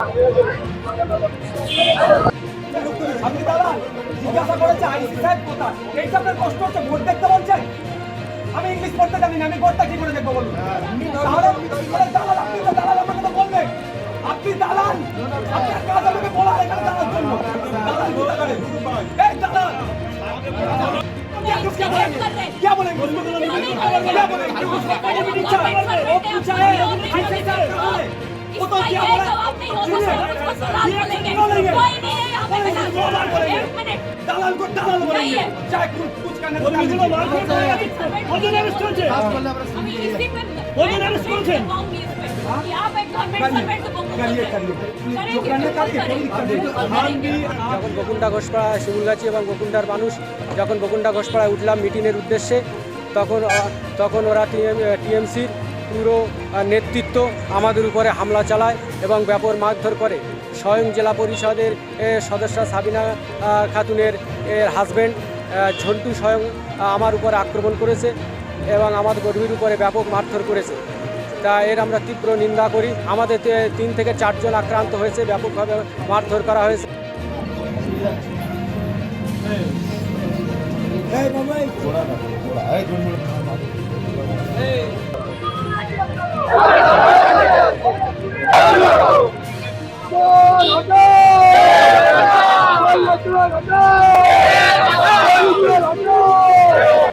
আপনি দাদা জিজ্ঞাসা করেছে আইসি সাহেব কোথায় এইটা আপনার কষ্ট হচ্ছে ভোট দেখতে বলছেন আমি ইংলিশ পড়তে জানি না আমি ভোটটা কি করে দেখবো বলুন তাহলে আরে দালাল আপনি তো দালাল আমাকে তো বলবেন আপনি দালাল আপনার কাজ আমাকে বলা এখানে দালাল জন্য দালাল কোথা করে এই দালাল क्या कुछ क्या बोलेंगे क्या बोलेंगे क्या बोलेंगे दलाल को दलाल बोलेंगे चाहे कुछ कुछ करने को কজন অ্যারেস্ট করেছে करिए करिए जो करने का कोई दिक्कत नहीं हम भी যখন বকুন্ডা ঘোষপাড়া শিমুলগাছি এবং বকুন্ডার মানুষ যখন বকুন্ডা ঘোষপাড়ায় উঠলাম মিটিংয়ের উদ্দেশ্যে তখন আহ, তখন ওরা টিএমসির পুরো নেতৃত্ব আমাদের উপরে হামলা চালায় এবং ব্যাপক মারধর করে স্বয়ং জেলা পরিষদের সদস্য সাবিনা খাতুনের হাজব্যান্ড ঝন্টু স্বয়ং আমার উপরে আক্রমণ করেছে এবং আমাদের গর্ভীর উপরে ব্যাপক মারধর করেছে তা এর আমরা তীব্র নিন্দা করি আমাদের তিন থেকে চারজন আক্রান্ত হয়েছে ব্যাপকভাবে মারধর করা হয়েছে বাবা